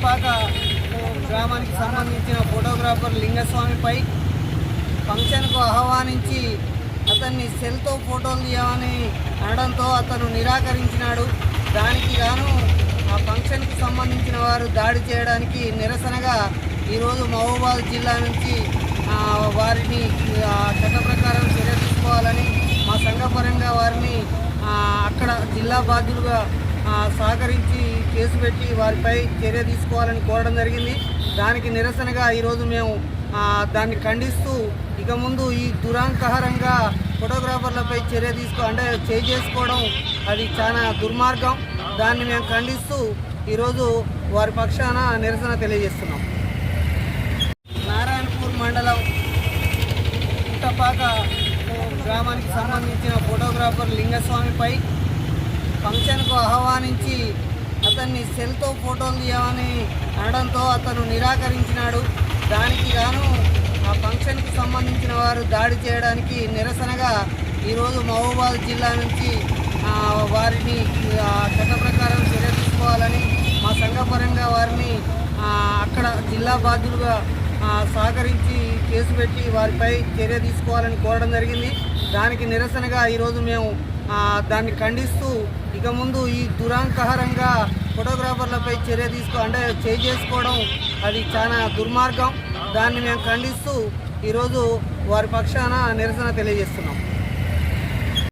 పుట్టపాక గ్రామానికి సంబంధించిన ఫోటోగ్రాఫర్ లింగస్వామిపై ఫంక్షన్కు ఆహ్వానించి అతన్ని సెల్తో ఫోటోలు తీయమని అనడంతో అతను నిరాకరించినాడు. దానికి గాను ఆ ఫంక్షన్కి సంబంధించిన వారు దాడి చేయడానికి నిరసనగా ఈరోజు మహబూబాద్ జిల్లా నుంచి వారిని చట్ట ప్రకారం చర్య తీసుకోవాలని మా సంఘపరంగా వారిని అక్కడ జిల్లా బాధ్యులుగా సహకరించి కేసు పెట్టి వారిపై చర్య తీసుకోవాలని కోరడం జరిగింది. దానికి నిరసనగా ఈరోజు మేము దాన్ని ఖండిస్తూ ఇక ముందు ఈ దురాంకహారంగా ఫోటోగ్రాఫర్లపై చర్య తీసుకో అంటే చేయి చేసుకోవడం అది చాలా దుర్మార్గం. దాన్ని మేము ఖండిస్తూ ఈరోజు వారి పక్షాన నిరసన తెలియజేస్తున్నాం. నారాయణపూర్ మండలం పుట్టపాక గ్రామానికి సంబంధించిన ఫోటోగ్రాఫర్ లింగస్వామిపై ఫంక్షన్కు ఆహ్వానించి అతన్ని సెల్తో ఫోటోలు తీయమని అనడంతో అతను నిరాకరించినాడు. దానికి గాను ఆ ఫంక్షన్కి సంబంధించిన వారు దాడి చేయడానికి నిరసనగా ఈరోజు మహబూబాద్ జిల్లా నుంచి వారిని చట్ట ప్రకారం చర్య తీసుకోవాలని మా సంఘపరంగా వారిని అక్కడ జిల్లా బాధ్యులుగా సహకరించి కేసు పెట్టి వారిపై చర్య తీసుకోవాలని కోరడం జరిగింది. దానికి నిరసనగా ఈరోజు మేము దాన్ని ఖండిస్తూ ఇక ముందు ఈ దురాంకహరంగా ఫోటోగ్రాఫర్లపై చర్య తీసుకో అంటే చేయి చేసుకోవడం అది చాలా దుర్మార్గం. దాన్ని మేము ఖండిస్తూ ఈరోజు వారి పక్షాన నిరసన తెలియజేస్తున్నాం.